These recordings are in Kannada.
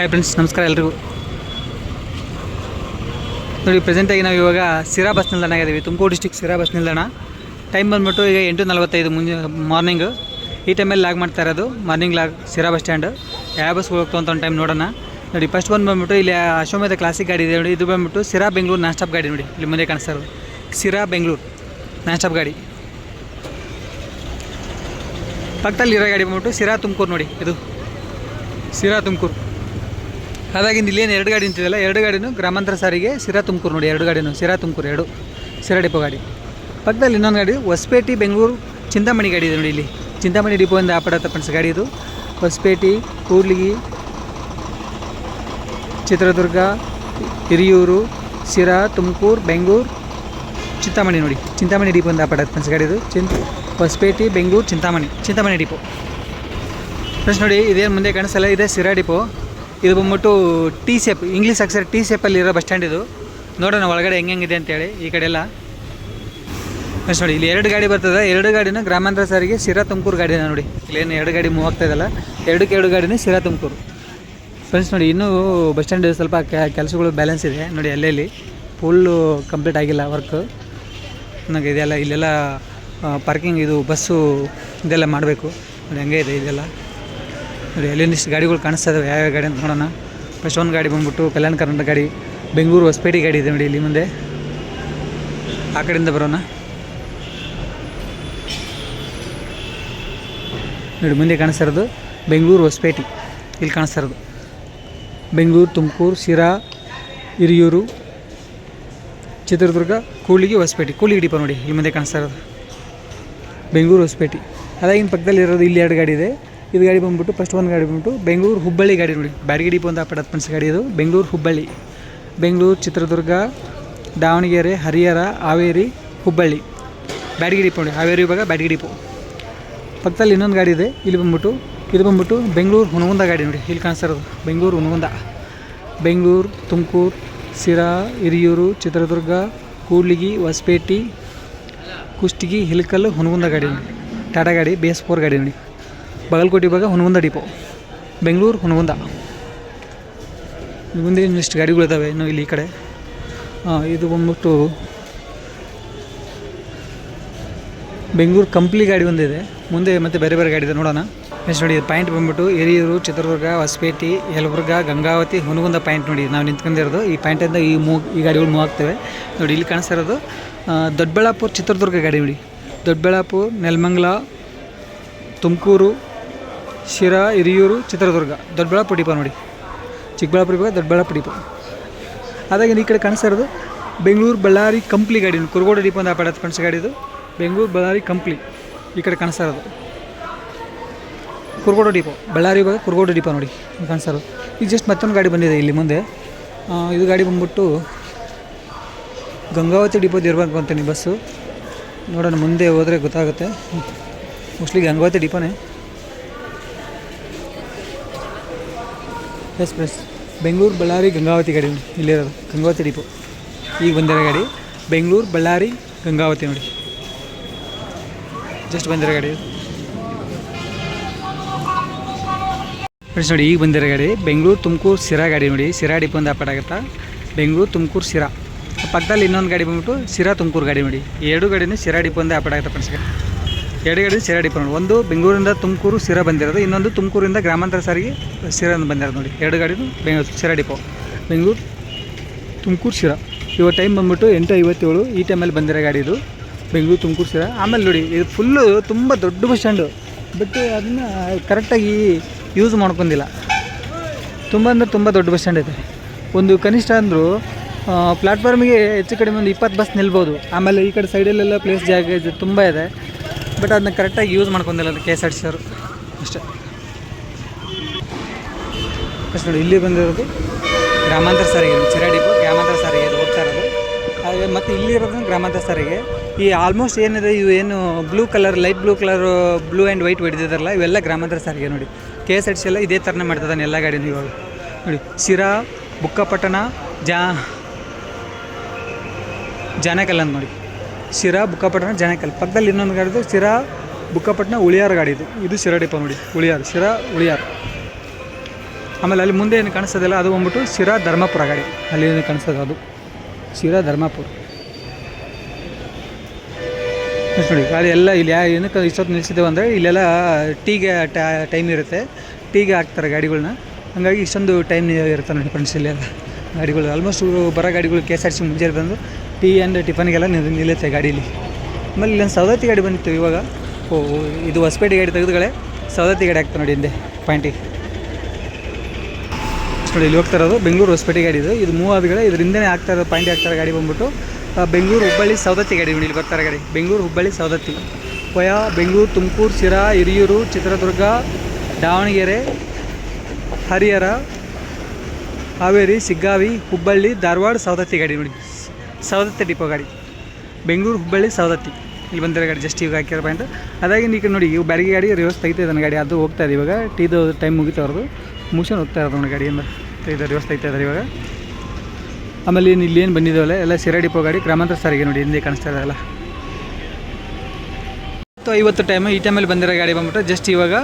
ಹಾಯ್ ಫ್ರೆಂಡ್ಸ್ ನಮಸ್ಕಾರ ಎಲ್ರಿಗೂ. ನೋಡಿ ಪ್ರೆಸೆಂಟಾಗಿ ನಾವು ಇವಾಗ ಸಿರಾ ಬಸ್ ನಿಲ್ದಾಣ ಆಗಿದ್ದೀವಿ. ತುಮಕೂರು ಡಿಸ್ಟಿಕ್ ಸಿರಾ ಬಸ್ ನಿಲ್ದಾಣ. ಟೈಮ್ ಬಂದ್ಬಿಟ್ಟು ಈಗ ಎಂಟು ನಲವತ್ತೈದು ಮುಂಜೆ ಮಾರ್ನಿಂಗು ಈ ಟೈಮಲ್ಲಿ ಲಾಗ್ ಮಾಡ್ತಾ ಇರೋದು. Morning log Sira bus stand ಯಾವ ಬಸ್ ಹೋಗ್ತು ಅಂತ ಒಂದು ಟೈಮ್ ನೋಡೋಣ. ನೋಡಿ ಫಸ್ಟ್ ಒಂದು ಬಂದ್ಬಿಟ್ಟು ಇಲ್ಲಿ ಅಶ್ವಮೇಧ ಕ್ಲಾಸಿಕ್ ಗಾಡಿ ಇದೆ ನೋಡಿ. ಇದು ಬಂದ್ಬಿಟ್ಟು ಸಿರಾ ಬೆಂಗಳೂರು ನಾನ್ ಸ್ಟಾಪ್ ಗಾಡಿ ನೋಡಿ. ಇಲ್ಲಿ ಮುಂದೆ ಕಾಣಿಸ್ತಾ ಇರೋದು. ಸಿರಾ ಬೆಂಗಳೂರು ನಾನ್ ಸ್ಟಾಪ್ ಗಾಡಿ. ಪಕ್ಕದಲ್ಲಿ ಇರೋ ಗಾಡಿ ಬಂದ್ಬಿಟ್ಟು ಸಿರಾ ತುಮಕೂರು ನೋಡಿ. ಇದು ಸಿರಾ ತುಮಕೂರು. ಹಾಗಾಗಿ ಇಲ್ಲೇನು ಎರಡು ಗಾಡಿ ನಿಂತಿದೆಯಲ್ಲ, ಎರಡು ಗಾಡಿನೂ ಗ್ರಾಮಾಂತರ ಸಾರಿಗೆ ಸಿರಾ ತುಮಕೂರು ನೋಡಿ, ಎರಡು ಗಾಡಿನೂ ಸಿರಾ ತುಮಕೂರು ಎರಡು ಸಿರಾ ಡಿಪೋ ಗಾಡಿ. ಪಕ್ಕದಲ್ಲಿ ಇನ್ನೊಂದು ಗಾಡಿ, ಹೊಸಪೇಟೆ, ಬೆಂಗಳೂರು, ಚಿಂತಾಮಣಿ ಗಾಡಿ ಇದೆ ನೋಡಿ ಇಲ್ಲಿ. ಚಿಂತಾಮಣಿ ಡಿಪೋಯಿಂದ ಆಪಡ ತಪ್ಪಣಿಸ ಗಾಡಿ ಇದು. ಹೊಸಪೇಟೆ ಕೂರ್ಲಿಗಿ ಚಿತ್ರದುರ್ಗ, ಹಿರಿಯೂರು ಸಿರಾ ತುಮಕೂರು, ಬೆಂಗಳೂರು, ಚಿಂತಾಮಣಿ ನೋಡಿ. ಚಿಂತಾಮಣಿ ಡಿಪೋ ಆಪಡ ತಪ್ಪಣಿಸ ಗಾಡಿ ಇದು. ಚಿಂತ ಹೊಸಪೇಟೆ, ಬೆಂಗಳೂರು, ಚಿಂತಾಮಣಿ ಚಿಂತಾಮಣಿ ಡಿಪೋ. ಫ್ರೆಂಡ್ಸ್ ನೋಡಿ, ಇದೇನು ಮುಂದೆ ಕಾಣಿಸಲ್ಲ, ಇದೆ ಸಿರಾ ಡಿಪೋ. ಇದು ಬಂದ್ಬಿಟ್ಟು ಟಿ ಸೇಪ್ ಇಂಗ್ಲೀಷ್ ಅಕ್ಷರ ಟಿ ಸೇಪಲ್ಲಿರೋ ಬಸ್ ಸ್ಟ್ಯಾಂಡ್ ಇದು. ನೋಡೋಣ ಒಳಗಡೆ ಹೆಂಗೆ ಹೆಂಗಿದೆ ಅಂತೇಳಿ, ಈ ಕಡೆ ಎಲ್ಲ ನೋಡಿ, ಇಲ್ಲಿ ಎರಡು ಗಾಡಿ ಬರ್ತದೆ. ಎರಡು ಗಾಡಿನ ಗ್ರಾಮಾಂತರ ಸಾರಿಗೆ, ಶಿರಾ ತುಮಕೂರು ಗಾಡಿನ ನೋಡಿ. ಇಲ್ಲೇನು ಎರಡು ಗಾಡಿ ಮೂವ್ ಆಗ್ತಾ ಇದಲ್ಲ ಎರಡಕ್ಕೆ ಎರಡು ಗಾಡಿನೇ ಶಿರಾ ತುಮಕೂರು. ಫ್ರೆಂಡ್ಸ್ ನೋಡಿ, ಇನ್ನೂ ಬಸ್ ಸ್ಟ್ಯಾಂಡ್ ಸ್ವಲ್ಪ ಕೆಲಸಗಳು ಬ್ಯಾಲೆನ್ಸ್ ಇದೆ. ನೋಡಿ, ಅಲ್ಲೆಲ್ಲಿ ಫುಲ್ಲು ಕಂಪ್ಲೀಟ್ ಆಗಿಲ್ಲ ವರ್ಕ್ ನನಗೆ ಇದೆಲ್ಲ, ಇಲ್ಲೆಲ್ಲ ಪಾರ್ಕಿಂಗ್ ಇದು ಬಸ್ಸು ಇದೆಲ್ಲ ಮಾಡಬೇಕು. ನೋಡಿ, ಹಂಗೆ ಇದೆ ಇದೆಲ್ಲ. ನೋಡಿ ಗಾಡಿಗಳು ಕಾಣಿಸ್ತಾ ಇದಾವೆ, ಯಾವ್ಯಾವ ಗಾಡಿ ಅಂತ ನೋಡೋಣ. ಫಸ್ಟ್ ಒಂದು ಗಾಡಿ ಬಂದ್ಬಿಟ್ಟು ಕಲ್ಯಾಣ ಕರ್ನಾಟಕ ಗಾಡಿ, ಬೆಂಗಳೂರು ಹೊಸಪೇಟೆ ಗಾಡಿ ಇದೆ ನೋಡಿ ಇಲ್ಲಿ ಮುಂದೆ. ಆ ಕಡೆಯಿಂದ ಬರೋಣ. ನೋಡಿ, ಮುಂದೆ ಕಾಣಿಸ್ತಾ ಇರೋದು ಬೆಂಗಳೂರು ಹೊಸಪೇಟೆ. ಇಲ್ಲಿ ಕಾಣಿಸ್ತಾ ಇರೋದು. ಬೆಂಗಳೂರು, ತುಮಕೂರು, ಶಿರಾ, ಹಿರಿಯೂರು, ಚಿತ್ರದುರ್ಗ ಕೂಳಿಗೆ ಹೊಸಪೇಟೆ. ಕೂಳಿಗೆ ಡಿಪೋ ನೋಡಿ, ಇಲ್ಲಿ ಮುಂದೆ ಕಾಣಿಸ್ತಾ ಇರೋದು. ಬೆಂಗಳೂರು ಹೊಸಪೇಟೆ. ಅದಾಗಿನ ಪಕ್ಕದಲ್ಲಿ ಇರೋದು ಇಲ್ಲಿ ಎರಡು ಗಾಡಿ ಇದೆ. ಇದು ಗಾಡಿ ಬಂದ್ಬಿಟ್ಟು ಫಸ್ಟ್ ಒಂದು ಗಾಡಿ ಬಂದ್ಬಿಟ್ಟು ಬೆಂಗಳೂರು ಹುಬ್ಬಳ್ಳಿ ಗಾಡಿ ನೋಡಿ. ಬ್ಯಾಡಗಿ ಡಿಪೋ ಅಂತ ಪನ್ಸ್ ಗಾಡಿ ಇದು ಬೆಂಗಳೂರು ಹುಬ್ಬಳ್ಳಿ. ಬೆಂಗಳೂರು ಚಿತ್ರದುರ್ಗ, ದಾವಣಗೆರೆ, ಹರಿಹರ, ಹಾವೇರಿ, ಹುಬ್ಬಳ್ಳಿ. ಬ್ಯಾಡಗಿ ಡಿಪೋ ನೋಡಿ. ಹಾವೇರಿ ಇವಾಗ ಬ್ಯಾಡಗಿ ಡಿಪೋ. ಪಕ್ಕದಲ್ಲಿ ಇನ್ನೊಂದು ಗಾಡಿ ಇದೆ. ಇಲ್ಲಿ ಬಂದ್ಬಿಟ್ಟು, ಇದು ಬಂದ್ಬಿಟ್ಟು ಬೆಂಗಳೂರು ಹುನಗುಂದ ಗಾಡಿ ನೋಡಿ. ಇಲ್ಲಿ ಕಾಣಿಸ್ತಾ ಇರೋದು. ಬೆಂಗಳೂರು ಹುನಗುಂದ ಬೆಂಗಳೂರು, ತುಮಕೂರು ಸಿರಾ ಹಿರಿಯೂರು, ಚಿತ್ರದುರ್ಗ, ಕೂಡ್ಲಿಗಿ, ಹೊಸಪೇಟೆ, ಕುಷ್ಟಗಿ, ಹಿಲ್ಕಲ್ಲು ಹುನಗುಂದ ಗಾಡಿ ನೋಡಿ. ಟಾಟಾ ಗಾಡಿ, ಬಿ ಎಸ್ ಫೋರ್ ಗಾಡಿ ನೋಡಿ. ಬಾಗಲಕೋಟೆ ಭಾಗ ಹುನಗುಂದ ಡಿಪೋ. ಬೆಂಗಳೂರು ಹುನಗುಂದ. ಮುಂದೆ ಇನ್ನಿಷ್ಟು ಗಾಡಿಗಳಿದ್ದಾವೆ ಇನ್ನು ಇಲ್ಲಿ ಈ ಕಡೆ? ಇದು ಬಂದ್ಬಿಟ್ಟು ಬೆಂಗಳೂರು ಕಂಪ್ಲಿ ಗಾಡಿ ಒಂದಿದೆ. ಮುಂದೆ ಮತ್ತೆ ಬೇರೆ ಬೇರೆ ಗಾಡಿ ಇದೆ ನೋಡೋಣ. ನೆಕ್ಸ್ಟ್ ನೋಡಿ ಪಾಯಿಂಟ್ ಬಂದ್ಬಿಟ್ಟು ಹಿರಿಯೂರು ಚಿತ್ರದುರ್ಗ ಹೊಸಪೇಟೆ ಯಲಬುರ್ಗ ಗಂಗಾವತಿ ಹುನಗುಂದ ಪಾಯಿಂಟ್ ನೋಡಿ. ನಾವು ನಿಂತ್ಕೊಂಡಿರೋದು ಈ ಪಾಯಿಂಟಿಂದ ಈ ಮೂ ಈ ಗಾಡಿಗಳು ಮೂವ್ ಆಗ್ತವೆ. ನೋಡಿ ಇಲ್ಲಿ ಕಾಣಿಸ್ತಾ ಇರೋದು ಆ, ದೊಡ್ಡಬಳ್ಳಾಪುರ ಚಿತ್ರದುರ್ಗ ಗಾಡಿ ನೋಡಿ. ದೊಡ್ಡಬಳ್ಳಾಪುರ ನೆಲಮಂಗಲ ತುಮಕೂರು ಶಿರಾ, ಹಿರಿಯೂರು, ಚಿತ್ರದುರ್ಗ, ದೊಡ್ಡಬಳ್ಳಾಪುರ ಡಿಪೋ ನೋಡಿ. Chikkaballapur depot, Doddaballapur depot. ಅದಾಗಿನ ಈ ಕಡೆ ಕಾಣಿಸ್ತಾ ಇರೋದು ಬೆಂಗಳೂರು ಬಳ್ಳಾರಿ ಕಂಪ್ಲಿ ಗಾಡಿ ಕುರುಗೋಡು ಡಿಪೋ ಅಂತ ಫ್ರೆಂಡ್ಸ್ ಗಾಡಿ ಇದು. ಬೆಂಗಳೂರು ಬಳ್ಳಾರಿ ಕಂಪ್ಲಿ ಈ ಕಡೆ ಕಾಣಿಸ್ತಾ ಇರೋದು. ಕುರುಗೋಡು ಡಿಪೋ, ಬಳ್ಳಾರಿ ಇವಾಗ ಕುರುಗೋಡು ಡಿಪೋ ನೋಡಿ. ಕಾಣಿಸ್ತಾ ಇರೋದು. ಈಗ ಜಸ್ಟ್ ಮತ್ತೊಂದು ಗಾಡಿ ಬಂದಿದೆ ಇಲ್ಲಿ ಮುಂದೆ. ಇದು ಗಾಡಿ ಬಂದ್ಬಿಟ್ಟು ಗಂಗಾವತಿ ಡಿಪೋದು ಇರಬೇಕು ಅಂತೀನಿ ಬಸ್ಸು. ನೋಡೋಣ ಮುಂದೆ ಹೋದರೆ ಗೊತ್ತಾಗುತ್ತೆ. ಮೋಸ್ಟ್ಲಿ ಗಂಗಾವತಿ ಡಿಪೋನೇ. ಎಸ್ ಪ್ರೆಸ್ ಬೆಂಗಳೂರು ಬಳ್ಳಾರಿ ಗಂಗಾವತಿ ಗಾಡಿ ನೋಡಿ. ಇಲ್ಲಿರೋದು ಗಂಗಾವತಿ ಡಿಪೋ. ಈಗ ಬಂದಿರೋ ಗಾಡಿ, ಬೆಂಗಳೂರು ಬಳ್ಳಾರಿ ಗಂಗಾವತಿ ನೋಡಿ. ಜಸ್ಟ್ ಬಂದಿರೋ ಗಾಡಿ ಫ್ರೆಂಡ್ಸ್ ನೋಡಿ, ಈಗ ಬಂದಿರೋ ಗಾಡಿ, ಬೆಂಗಳೂರು ತುಮಕೂರು ಸಿರಾ ಗಾಡಿ ನೋಡಿ. ಸಿರಾ ಡಿಪೋ ಅಂತ ಆಗುತ್ತಾ? ಬೆಂಗಳೂರು ತುಮಕೂರು ಸಿರಾ ಪಕ್ಕದಲ್ಲಿ ಇನ್ನೊಂದು ಗಾಡಿ ಬಂದ್ಬಿಟ್ಟು ಸಿರಾ ತುಮಕೂರು ಗಾಡಿ ನೋಡಿ. ಎರಡು ಗಾಡಿನೂ ಸಿರಾ ಡಿಪೋ ಅಂತ ಆಗುತ್ತೆ ಫ್ರೆಂಡ್ಸ್ ಎರಡು ಡಿಪೋ ನೋಡಿ ಒಂದು ಬೆಂಗಳೂರಿಂದ ತುಮಕೂರು ಸಿರಾ ಬಂದಿರೋದು, ಇನ್ನೊಂದು ತುಮಕೂರಿಂದ ಗ್ರಾಮಾಂತರ ಸಾರಿಗೆ ಸಿರಾ ಅಂತ ಬಂದಿರೋದು ನೋಡಿ. ಎರಡು ಗಾಡಿದು ಬೆಂಗಳೂರು ಸಿರಾ ಡಿಪೋ ಬೆಂಗಳೂರು ತುಮಕೂರು ಶಿರಾ ಇವಾಗ ಟೈಮ್ ಬಂದ್ಬಿಟ್ಟು ಎಂಟು ಐವತ್ತೇಳು, ಈ ಟೈಮಲ್ಲಿ ಬಂದಿರೋ ಗಾಡಿ ಇದು. ಬೆಂಗಳೂರು ತುಮಕೂರು ಶಿರಾ ಆಮೇಲೆ ನೋಡಿ, ಇದು ಫುಲ್ಲು ತುಂಬ ದೊಡ್ಡ ಬಸ್ ಸ್ಟ್ಯಾಂಡು ಬಟ್ ಅದನ್ನು ಕರೆಕ್ಟಾಗಿ ಯೂಸ್ ಮಾಡ್ಕೊಂಡಿಲ್ಲ. ತುಂಬ ಅಂದರೆ ತುಂಬ ದೊಡ್ಡ ಬಸ್ ಸ್ಟ್ಯಾಂಡ್ ಇದೆ ಒಂದು ಕನಿಷ್ಠ ಅಂದರೂ ಪ್ಲ್ಯಾಟ್ಫಾರ್ಮಿಗೆ ಹೆಚ್ಚು ಕಡಿಮೆ ಒಂದು ಇಪ್ಪತ್ತು ಬಸ್ ನಿಲ್ಬೋದು. ಆಮೇಲೆ ಈ ಕಡೆ ಸೈಡಲ್ಲೆಲ್ಲ ಪ್ಲೇಸ್ ಜಾಗ ತುಂಬ ಇದೆ. ಬಟ್ ಅದನ್ನ ಕರೆಕ್ಟಾಗಿ ಯೂಸ್ ಮಾಡ್ಕೊಂಡಿಲ್ಲ ಅದು K S R T C ಅವರು. ಅಷ್ಟೇ. ಅಷ್ಟು ನೋಡಿ, ಇಲ್ಲಿ ಬಂದಿರೋದು ಗ್ರಾಮಾಂತರ ಸಾರಿಗೆ ಚಿರಾಡಿ ಗ್ರಾಮಾಂತರ ಸಾರಿಗೆ, ಇದು ಹೋಗ್ತಾ ಇರೋದು. ಹಾಗೆ ಮತ್ತು ಇಲ್ಲಿರೋದು ಗ್ರಾಮಾಂತರ ಸಾರಿಗೆ. ಈ ಆಲ್ಮೋಸ್ಟ್ ಏನಿದೆ, ಇವು ಏನು blue colour light blue colour blue and white ಹೊಡೆದಿದ್ದಾರಲ್ಲ, ಇವೆಲ್ಲ ಗ್ರಾಮಾಂತರ ಸಾರಿಗೆ ನೋಡಿ. K S R T C ಎಲ್ಲ ಇದೇ ಥರನೇ ಮಾಡ್ತಿದ್ದಾನೆ ಎಲ್ಲ ಗಾಡಿನೂ ಇವಾಗ. ನೋಡಿ, ಶಿರಾ, ಬುಕ್ಕಪಟ್ಟಣ, ಜಾ, ಜಾನಕಲ್ ಅಂತ ನೋಡಿ. ಶಿರಾ ಬುಕ್ಕಪಟ್ಟಣ ಜನಕಲ್ ಪಕ್ಕದಲ್ಲಿ ಇನ್ನೊಂದು ಗಾಡಿ ಇದೆ, ಶಿರಾ ಬುಕ್ಕಪಟ್ಟಣ ಉಳಿಯಾರ ಗಾಡಿ ಇದು. ಇದು ಶಿರಾ ಡಿಪೋ ನೋಡಿ, ಉಳಿಯಾರ್, ಶಿರಾ ಉಳಿಯಾರ್. ಆಮೇಲೆ ಅಲ್ಲಿ ಮುಂದೆ ಏನು ಕಾಣಿಸ್ತದಲ್ಲ ಅದು ಬಂದ್ಬಿಟ್ಟು ಶಿರಾ ಧರ್ಮಪುರ ಗಾಡಿ. ಅಲ್ಲಿ ಏನು ಕಾಣಿಸ್ತದೆ ಅದು? ಶಿರಾ ಧರ್ಮಪುರ. ನೋಡಿ, ಗಾಡಿ ಎಲ್ಲ ಇಲ್ಲಿ ಯಾ ಏನಕ್ಕೆ ಇಷ್ಟೊತ್ತು ನಿಲ್ಲಿಸಿದ್ದೇವೆ ಅಂದರೆ ಇಲ್ಲೆಲ್ಲ ಟೀಗೆ ಟೈಮ್ ಇರುತ್ತೆ. ಟೀಗೆ ಹಾಕ್ತಾರೆ ಗಾಡಿಗಳನ್ನ ಹಾಗಾಗಿ ಇಷ್ಟೊಂದು ಟೈಮ್ ಇರುತ್ತೆ ನೋಡಿ ಫ್ರೆಂಡ್ಸ್ ಇಲ್ಲೆಲ್ಲ ಗಾಡಿಗಳು. ಆಲ್ಮೋಸ್ಟ್ ಬರೋ ಗಾಡಿಗಳು ಕೆ ಎಸ್ ಆರ್ ಸಿ ಮುಂಜಾನೆ ಬಂದು ಟೀ ಆ್ಯಂಡ್ ಟಿಫನ್ಗೆಲ್ಲ ನಿಲ್- ನಿಲ್ಲುತ್ತೆ ಗಾಡೀಲಿ. ಆಮೇಲೆ ಇಲ್ಲೊಂದು ಸವದತ್ತಿ ಗಾಡಿ ಬಂದಿತ್ತು ಇವಾಗ. ಓ ಇದು ಹೊಸಪೇಟೆ ಗಾಡಿ ತೆಗೆದುಗಳೇ ಸವದತ್ತಿ ಗಾಡಿ ಆಗ್ತದೆ ನೋಡಿ ಹಿಂದೆ ಪಾಯಿಂಟಿಗೆ ನೋಡಿ, ಇಲ್ಲಿ ಹೋಗ್ತಾ ಇರೋದು ಬೆಂಗಳೂರು ಹೊಸಪೇಟೆ ಗಾಡಿ ಇದು. ಇದು ಮೂವ್ ಆದಗಳೇ ಇದರಿಂದನೇ ಆಗ್ತಾ ಇರೋದು ಪಾಯಿಂಟ್ ಆಗ್ತಾ ಗಾಡಿ ಬಂದ್ಬಿಟ್ಟು ಬೆಂಗಳೂರು ಹುಬ್ಬಳ್ಳಿ ಸವದತ್ತಿ ಗಾಡಿ ನೋಡಿ ಇಲ್ಲಿ ಬರ್ತಾರೆ ಗಾಡಿ. ಬೆಂಗಳೂರು ಹುಬ್ಬಳ್ಳಿ ಸವದತ್ತಿ. ಕೊಯ ಬೆಂಗಳೂರು, ತುಮಕೂರು, ಶಿರಾ, ಹಿರಿಯೂರು, ಚಿತ್ರದುರ್ಗ, ದಾವಣಗೆರೆ, ಹರಿಹರ, ಹಾವೇರಿ, ಸಿಗ್ಗಾವಿ, ಹುಬ್ಬಳ್ಳಿ, ಧಾರವಾಡ ಸವದತ್ತಿ ಗಾಡಿ ನೋಡಿ. ಸವದತ್ತಿ ಡಿಪೋ ಗಾಡಿ. ಬೆಂಗಳೂರು ಹುಬ್ಬಳ್ಳಿ ಸವದತ್ತಿ. ಇಲ್ಲಿ ಬಂದಿರೋ ಗಾಡಿ ಜಸ್ಟ್ ಇವಾಗ ಹಾಕಿರೋ ಪಾಯಿಂಟ್ ಅದಾಗಿ ಈಗ ನೋಡಿ, ಇವು ಬ್ಯಾಡಿಗೆ ಗಾಡಿ ರಿವರ್ಸ್ ತೆಗಿತಾ ಇದ್ದಾನೆ ಗಾಡಿ. ಅದು ಹೋಗ್ತಾ ಇದೆ ಇವಾಗ. ಟೀದು ಟೈಮ್ ಮುಗಿತಾ ಅವ್ರದ್ದು. ಮುಗಿಸ್ಕೊಂಡು ಹೋಗ್ತಾ ಇರೋದು ನೋಡಿ ಗಾಡಿಯಿಂದ. ತೆಗೆದ ರಿವರ್ಸ್ ತೆಗಿತಾ ಇದ್ದಾರೆ ಇವಾಗ. ಆಮೇಲೆ ಏನು ಇಲ್ಲೇನು ಬಂದಿದ್ದಾವಲ್ಲ ಎಲ್ಲ ಸಿರಾ ಡಿಪೋ ಗಾಡಿ. ಗ್ರಾಮಾಂತರ ಸಾರಿಗೆ ನೋಡಿ, ಹಿಂದೆ ಕಾಣಿಸ್ತಾ ಇದ್ದಾರಲ್ಲ ಸೊ ಇವತ್ತು ಟೈಮ್ ಈ ಟೈಮಲ್ಲಿ ಬಂದಿರೋ ಗಾಡಿ ಬಂದ್ಬಿಟ್ಟು ಜಸ್ಟ್ ಇವಾಗ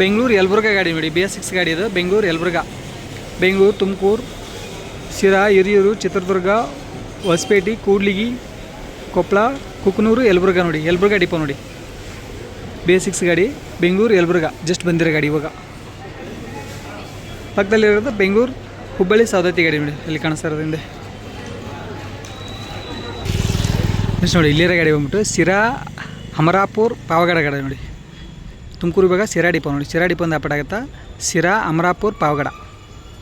ಬೆಂಗಳೂರು ಯಲ್ಬುರ್ಗ ಗಾಡಿ ನೋಡಿ. ಬಿ ಎಸ್ ಸಿಕ್ಸ್ ಗಾಡಿ ಇದು. ಬೆಂಗಳೂರು ಯಲಬುರ್ಗ. ಬೆಂಗಳೂರು ತುಮಕೂರು, ಶಿರಾ, ಹಿರಿಯೂರು, ಚಿತ್ರದುರ್ಗ ಹೊಸಪೇಟೆ, ಕೂಡ್ಲಿಗಿ ಕೊಪ್ಪಳ ಕುಕ್ನೂರು, ಯಲಬುರ್ಗ ನೋಡಿ. ಯಲಬುರ್ಗ ಡಿಪೋ ನೋಡಿ. ಬೇಸಿಕ್ಸ್ ಗಾಡಿ, ಬೆಂಗಳೂರು, ಯಲಬುರ್ಗ. ಜಸ್ಟ್ ಬಂದಿರೋ ಗಾಡಿ ಇವಾಗ. ಪಕ್ಕದಲ್ಲಿರೋದು ಬೆಂಗಳೂರು, ಹುಬ್ಬಳ್ಳಿ, ಸವದತ್ತಿ ಗಾಡಿ ನೋಡಿ. ಇಲ್ಲಿ ಕಾಣಿಸ್ತಾ ಇರೋದು ಹಿಂದೆ. ನೆಕ್ಸ್ಟ್ ನೋಡಿ, ಇಲ್ಲಿರೋ ಗಾಡಿ ಬಂದ್ಬಿಟ್ಟು ಸಿರಾ ಅಮರಾಪುರ್, ಪಾವಗಡ ಗಾಡಿ ನೋಡಿ. ತುಮಕೂರು ಇವಾಗ ಸಿರಾ ಡಿಪೋ ನೋಡಿ. ಸಿರಾ ಡಿಪೋ ಆಗುತ್ತಾ? ಸಿರಾ ಅಮರಾಪುರ್, ಪಾವಗಡ.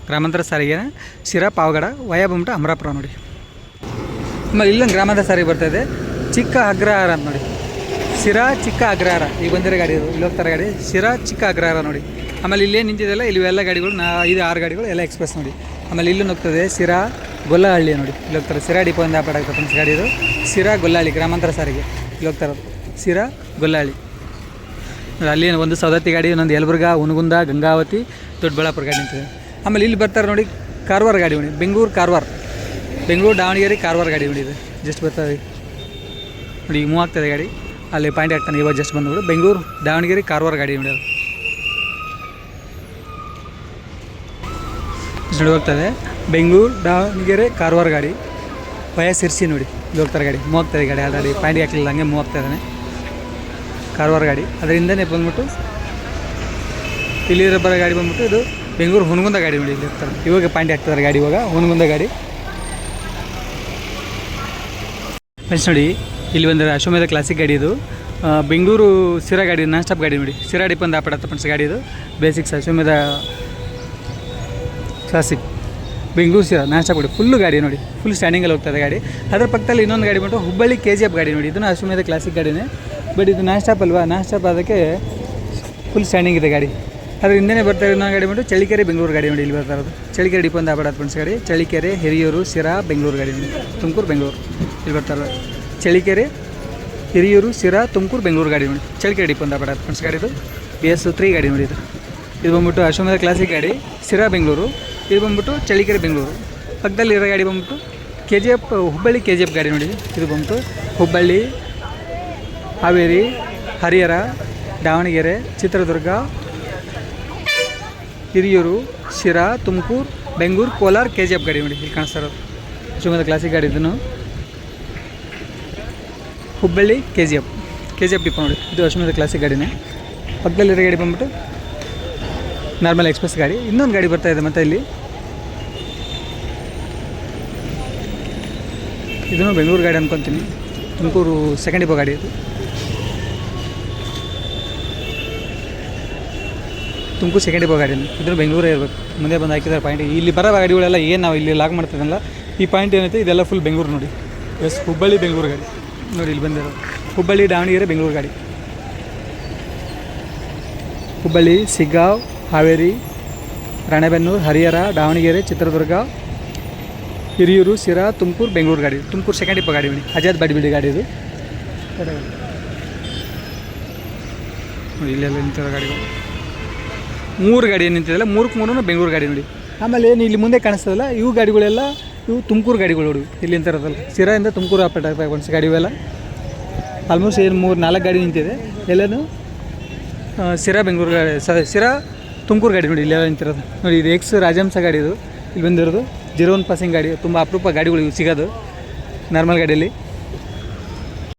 ಗ್ರಾಮಾಂತರ ಸಾರಿಗೆ ಸಿರಾ ಪಾವಗಡ, ವಯ ಬಂದ್ಬಿಟ್ಟು ಅಮರಾಪುರ ನೋಡಿ. ಇಲ್ಲೊಂದು ಸಾರಿ ಬರ್ತಾ ಇದೆ. ಚಿಕ್ಕ ಅಗ್ರಹಾರ ಅಂತ ನೋಡಿ. ಶಿರಾ ಚಿಕ್ಕ ಅಗ್ರಹಾರ. ಈಗ ಬಂದಿರೋ ಗಾಡಿ ಇಲ್ಲಿ ಹೋಗ್ತಾರೆ ಗಾಡಿ. ಶಿರಾ ಚಿಕ್ಕ ಅಗ್ರಹಾರ ನೋಡಿ. ಆಮೇಲೆ ಇಲ್ಲೇ ನಿಂತಿದೆಲ್ಲ ಇಲ್ಲಿ ಎಲ್ಲ ಗಾಡಿಗಳು, ನಾ ಐದು ಆರು ಗಾಡಿಗಳು ಎಲ್ಲ ಎಕ್ಸ್ಪ್ರೆಸ್ ನೋಡಿ. ಆಮೇಲೆ ಇಲ್ಲೂ ಹೋಗ್ತದೆ ಶಿರಾ ಗೊಲ್ಲಹಳ್ಳಿ ನೋಡಿ. ಇಲ್ಲಿ ಹೋಗ್ತಾರೆ. ಸಿರಾ ಡಿಪೋ ಅಂತ ಆಗುತ್ತೆ ಫ್ರೆಂಡ್ಸ್ ಗಾಡಿ ಇದು. ಸಿರಾ ಗೊಲ್ಲಹಳ್ಳಿ, ಗ್ರಾಮಾಂತರ ಸಾರಿಗೆ. ಇಲ್ಲಿ ಹೋಗ್ತಾರೆ ಸಿರಾ ಗೊಲ್ಲಹಳ್ಳಿ. ಅಲ್ಲಿ ಒಂದು ಸವದತ್ತಿ ಗಾಡಿ, ಇನ್ನೊಂದು ಯಲಬುರ್ಗ ಉನಗುಂದ ಗಂಗಾವತಿ, ದೊಡ್ಡಬಳ್ಳಾಪುರ ಗಾಡಿ ನಿಂತಿದೆ. ಆಮೇಲೆ ಇಲ್ಲಿ ಬರ್ತಾರೆ ನೋಡಿ, ಕಾರವಾರ ಗಾಡಿ ನೋಡಿ. ಬೆಂಗಳೂರು ಕಾರವಾರ. ಬೆಂಗಳೂರು ದಾವಣಗೆರೆ ಕಾರವಾರ ಗಾಡಿ ನೋಡಿ ಇದು. ಜಸ್ಟ್ ಬರ್ತದೆ ನೋಡಿ ಈಗ ಮೂವ್ ಆಗ್ತದೆ ಗಾಡಿ. ಅಲ್ಲಿ ಪಾಯಿಂಟ್ ಆಗ್ತಾನೆ ಇವಾಗ ಜಸ್ಟ್ ಬಂದ್ಬಿಡು. ಬೆಂಗಳೂರು ದಾವಣಗೆರೆ ಕಾರವಾರ ಗಾಡಿ ನೋಡಿ ಅದು. ನೋಡಿ ಹೋಗ್ತದೆ ಬೆಂಗಳೂರು ದಾವಣಗೆರೆ ಕಾರವಾರ ಗಾಡಿ. ಸಿರ್ಸಿ ನೋಡಿ ಇಲ್ಲಿ ಹೋಗ್ತಾರೆ ಗಾಡಿ. ಮೂವ್ ಆಗ್ತದೆ ಗಾಡಿ ಆಲ್ರೆಡಿ ಪಾಯಿಂಟ್ ಹಾಕಲಿಲ್ಲ ಹಂಗೆ ಮೂವ್ ಆಗ್ತಾ ಇದ್ದಾನೆ ಕಾರವಾರ ಗಾಡಿ. ಅದರಿಂದನೇ ಬಂದ್ಬಿಟ್ಟು ಇಲ್ಲಿ ಬರೋ ಗಾಡಿ ಬಂದ್ಬಿಟ್ಟು ಇದು ಬೆಂಗಳೂರು ಹುನಗುಂದ ಗಾಡಿ ನೋಡಿ ಇಲ್ಲಿ ಹೋಗ್ತಾರೆ ಇವಾಗ ಪಾಯಿಂಟ್ ಹಾಕ್ತಾರೆ ಗಾಡಿ ಇವಾಗ. ಹುನಗುಂದ ಗಾಡಿ. ಫ್ರೆಂಡ್ಸ್ ನೋಡಿ, ಇಲ್ಲಿ ಬಂದರೆ ಅಶ್ವಮೇಧ ಕ್ಲಾಸಿಕ್ ಗಾಡಿ ಇದು. ಬೆಂಗಳೂರು ಸಿರಾ ಗಾಡಿ ನಾನ್ ಸ್ಟಾಪ್ ಗಾಡಿ ನೋಡಿ. ಸಿರಾ ಡಿಪಂದ ಆಪಡತ್ತೆ ಫ್ರೆಂಡ್ಸ್ ಗಾಡಿ ಇದು. Basics Ashwamedha classic Bengaluru Sira non stop ಗಾಡಿ. ಫುಲ್ಲು ಗಾಡಿ ನೋಡಿ. ಫುಲ್ ಸ್ಟ್ಯಾಂಡಿಂಗಲ್ಲಿ ಹೋಗ್ತದೆ ಗಾಡಿ. ಅದರ ಪಕ್ಕದಲ್ಲಿ ಇನ್ನೊಂದು ಗಾಡಿ ಬಂದು ಹುಬ್ಬಳ್ಳಿ ಕೆ ಜಿ ಎಫ್ ಗಾಡಿ ನೋಡಿ. ಇದನ್ನು ಅಶ್ವಮೇಧ ಕ್ಲಾಸಿಕ್ ಗಾಡಿನೇ. ಬಟ್ ಇದು ನಾನ್ ಸ್ಟಾಪ್ ಅಲ್ವಾ? ನಾನ್ ಸ್ಟಾಪ್ ಅದಕ್ಕೆ ಫುಲ್ ಸ್ಟ್ಯಾಂಡಿಂಗ್ ಇದೆ ಗಾಡಿ. ಅದ್ರ ಹಿಂದೆ ಬರ್ತಾ ಇರೋ ಗಾಡಿ ಬಂದು ಚಳಿಕೆರೆ, ಬೆಂಗಳೂರು ಗಾಡಿ ನೋಡಿ ಇಲ್ಲಿ ಬರ್ತಾ ಇರೋದು. ಚಳಿಕೆರೆ ಡಿಪೋ ಆಬಾಡ ಫ್ರೆಂಡ್ಸ್ ಗಾಡಿ. ಚಳಿಕೆರೆ, ಹಿರಿಯೂರು ಸಿರಾ ಬೆಂಗಳೂರು ಗಾಡಿ ತುಮಕೂರು, ಬೆಂಗಳೂರು. ಇಲ್ಲಿ ಬರ್ತಾ ಇರೋದು. ಚಳಿಕೆರೆ, ಹಿರಿಯೂರು ಸಿರಾ ತುಮಕೂರು, ಬೆಂಗಳೂರು ಗಾಡಿ ನೋಡಿ. ಡಿಪೋ ಆಬಾಡ ಫ್ರೆಂಡ್ಸ್ ಗಾಡಿ ಇದು. ಬಿ ಎಸ್ ತ್ರೀ ಗಾಡಿ ನೋಡಿ ಇದು. ಇದು ಬಂದ್ಬಿಟ್ಟು ಅಶೋಮದ ಕ್ಲಾಸಿಕ್ ಗಾಡಿ. ಸಿರಾ ಬೆಂಗಳೂರು. ಇದು ಬಂದ್ಬಿಟ್ಟು ಚಳಿಕೆರೆ, ಬೆಂಗಳೂರು. ಪಕ್ಕದಲ್ಲಿರೋ ಗಾಡಿ ಬಂದ್ಬಿಟ್ಟು K G F Hubballi K G F ಗಾಡಿ ನೋಡಿ. ಇದು ಬಂದ್ಬಿಟ್ಟು Hubballi, Haveri, Harihara, Davanagere, Chitradurga Hiriyur, Sira, Tumakuru, Bengaluru, Kolar K G F ಗಾಡಿ ನೋಡಿ ಇಲ್ಲಿ ಕಾಣಿಸ್ತಾ ಇರೋದು. ಶಿವಮೊಗ್ಗ ಕ್ಲಾಸಿಕ್ ಗಾಡಿ ಇದನ್ನು. Hubballi K G F K G F depot ನೋಡಿ. ಇದು ಶಿವಮೊಗ್ಗದ ಕ್ಲಾಸಿಕ್ ಗಾಡಿನೇ. ಪಕ್ಕದಲ್ಲಿರೋ ಗಾಡಿ ಬಂದ್ಬಿಟ್ಟು ನಾರ್ಮಲ್ ಎಕ್ಸ್ಪ್ರೆಸ್ ಗಾಡಿ. ಇನ್ನೊಂದು ಗಾಡಿ ಬರ್ತಾ ಇದೆ ಮತ್ತೆ ಇಲ್ಲಿ. ಇದನ್ನು ಬೆಂಗಳೂರು ಗಾಡಿ ಅನ್ಕೊತೀನಿ. ತುಮಕೂರು ಸೆಕೆಂಡ್ ಡಿಪೋ ಗಾಡಿ ಇದು. ತುಮಕೂರು ಸೆಕೆಂಡ್ ಇಬ್ಬ ಗಾಡಿನ ಇದ್ರ ಬೆಂಗಳೂರೇ ಇರಬೇಕು. ಮುಂದೆ ಬಂದು ಹಾಕಿದ್ದಾರೆ ಪಾಯಿಂಟ್ ಇಲ್ಲಿ ಬರೋ ಗಾಡಿಗಳೆಲ್ಲ ಏನು ನಾವು ಇಲ್ಲಿ ಲಾಕ್ ಮಾಡ್ತಿದ್ದಲ್ಲ ಈ ಪಾಯಿಂಟ್ ಏನೈತೆ, ಇದೆಲ್ಲ ಫುಲ್ ಬೆಂಗಳೂರು ನೋಡಿ. ಎಸ್ ಹುಬ್ಬಳ್ಳಿ ಬೆಂಗಳೂರು ಗಾಡಿ. ನೋಡಿ ಇಲ್ಲಿ ಬಂದಿರೋ. ಹುಬ್ಬಳ್ಳಿ, ದಾವಣಗೆರೆ, ಬೆಂಗಳೂರು ಗಾಡಿ. ಹುಬ್ಬಳ್ಳಿ, ಸಿಗ್ಗಾವ್, ಹಾವೇರಿ, ರಾಣೆಬೆನ್ನೂರು, ಹರಿಹರ, ದಾವಣಗೆರೆ, ಚಿತ್ರದುರ್ಗ, ಹಿರಿಯೂರು ಸಿರಾ ತುಮಕೂರು, ಬೆಂಗಳೂರು ಗಾಡಿ. ತುಮಕೂರು ಸೆಕೆಂಡ್ ಇಪ್ಪ ಗಾಡಿ ಬಿಡಿ ಅಜಾದ್ ಬಾಡಿ ಬಿಡಿ ಗಾಡಿ ಇದು. ಇಲ್ಲೆಲ್ಲ ನಿಂತಿರೋ ಗಾಡಿಗಳು. ಮೂರು ಗಾಡಿ ಏನು ನಿಂತಿದೆಲ್ಲ ಮೂರಕ್ಕೆ ಮೂರೂ ಬೆಂಗಳೂರು ಗಾಡಿ ನೋಡಿ. ಆಮೇಲೆ ಏನು ಇಲ್ಲಿ ಮುಂದೆ ಕಾಣಿಸ್ತದಲ್ಲ, ಇವು ಗಾಡಿಗಳೆಲ್ಲ, ಇವು ತುಮಕೂರು ಗಾಡಿಗಳು ನೋಡಿ, ಇಲ್ಲಿ ಇರೋದಲ್ಲ. ಸಿರಾಯಿಂದ ತುಮಕೂರು ಅಪ್ಪಟ ಒಂದು ಗಾಡಿ ಇವೆಲ್ಲ. ಆಲ್ಮೋಸ್ಟ್ ಏನು ಮೂರು, ನಾಲ್ಕು ಗಾಡಿ ನಿಂತಿದೆ. ಎಲ್ಲನೂ ಸಿರಾ ಬೆಂಗಳೂರು ಗಾಡಿ ಸ ಸಿರಾ ತುಮಕೂರು ಗಾಡಿ ನೋಡಿ ಇಲ್ಲೆಲ್ಲ ನಿಂತಿರೋದು. ನೋಡಿ, ಇದು ಎಕ್ಸ್ ರಾಜಹಂಸ ಗಾಡಿ ಇದು. ಇಲ್ಲಿ ಬಂದಿರೋದು ಜೀರೋ ಒನ್ ಪಾಸಿಂಗ್ ಗಾಡಿ, ತುಂಬ ಅಪರೂಪ ಗಾಡಿಗಳು ಸಿಗೋದು ನಾರ್ಮಲ್ ಗಾಡಿಯಲ್ಲಿ.